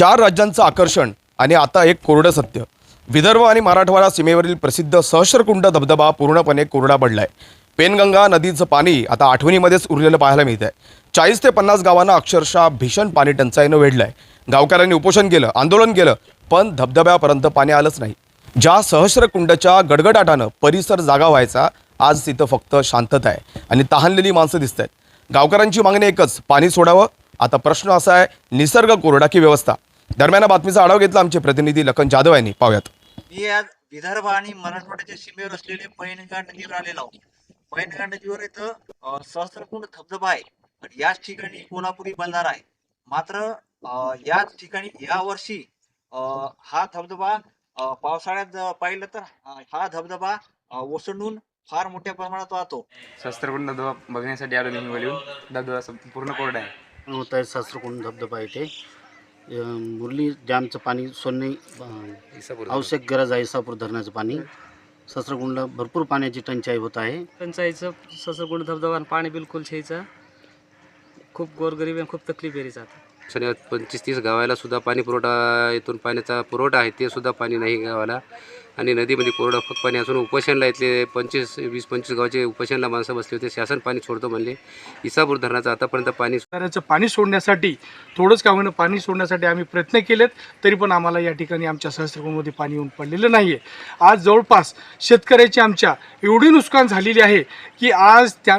चार राज्यांचं आकर्षण आणि आता एक कोरडं सत्य. विदर्भ आणि मराठवाडा सीमेवरील प्रसिद्ध सहस्रकुंड धबधबा पूर्णपणे कोरडा पडलाय. पेनगंगा नदीचं पाणी आता आठवणीमध्येच उरलेलं पाहायला मिळत आहे चाळीस ते पन्नास गावांना अक्षरशः भीषण पाणी टंचाईनं वेढलंय. गावकऱ्यांनी उपोषण केलं आंदोलन केलं पण धबधब्यापर्यंत पाणी आलंच नाही. ज्या सहस्रकुंडच्या गडगडाटानं परिसर जागा व्हायचा आज तिथं फक्त शांतता आहे आणि तहानलेली माणसं दिसत आहेत गावकऱ्यांची मागणी एकच पाणी सोडावं. आता प्रश्न असा आहे निसर्ग कोरडा की व्यवस्था? दरम्यान बातमीचा आढावा घेतला आमचे प्रतिनिधी लखन जाधव यांनी. पाहूयात. मी आज विदर्भ आणि मराठवाड्याच्या सीमेवर असलेले पैनगंगा नदीवर आलेलो आहोत. पैनगंगा नदीवर इथं सहस्त्रकुंड धबधबा आहे. आणि याच ठिकाणी कोल्हापुरी बंधारा आहे. मात्र याच ठिकाणी या वर्षी अं, हा धबधबा पावसाळ्यात पाहिलं तर हा धबधबा ओसंडून फार मोठ्या प्रमाणात वाहतो. शस्त्रकुंड धबधबा बघण्यासाठी आलो मी हिंगोलीहून धबधबा पूर्ण कोरडा आहे. शास्त्रकुंड धबधबा येथे अं, मुरली डॅमचं पाणी सोडणे आवश्यक गरज आहे इसापूर धरणाचं पाणी. शास्त्रकुंड भरपूर पाण्याची टंचाई होत आहे. टंचाईचं ससरकुंड धबधबा आणि पाणी बिलकुल छेचं खूप गोरगरीब आणि खूप तकलीफ येरी जात शनिवार पंचवीस तीस गावाला सुद्धा पाणी पुरवठा इथून पाण्याचा पुरवठा आहे ते सुद्धा पाणी नाही गावाला. आणि नदीमध्ये कोरडं फक्त पाणी असून उपोषणला इथले पंचवीस वीस पंचवीस गावचे उपोषणला माणसं बसले होते. शासन पाणी सोडतो म्हणले. इसापूर धरणाचं आतापर्यंत पाणी शेतकऱ्याचं पाणी सोडण्यासाठी थोडंच का म्हणून पाणी सोडण्यासाठी आम्ही प्रयत्न केलेत तरी पण आम्हाला या ठिकाणी आमच्या सहस्त्रकुंडमध्ये पाणी येऊन पडलेलं नाही आहे आज जवळपास शेतकऱ्याची आमच्या एवढी नुकसान झालेली आहे की आज त्या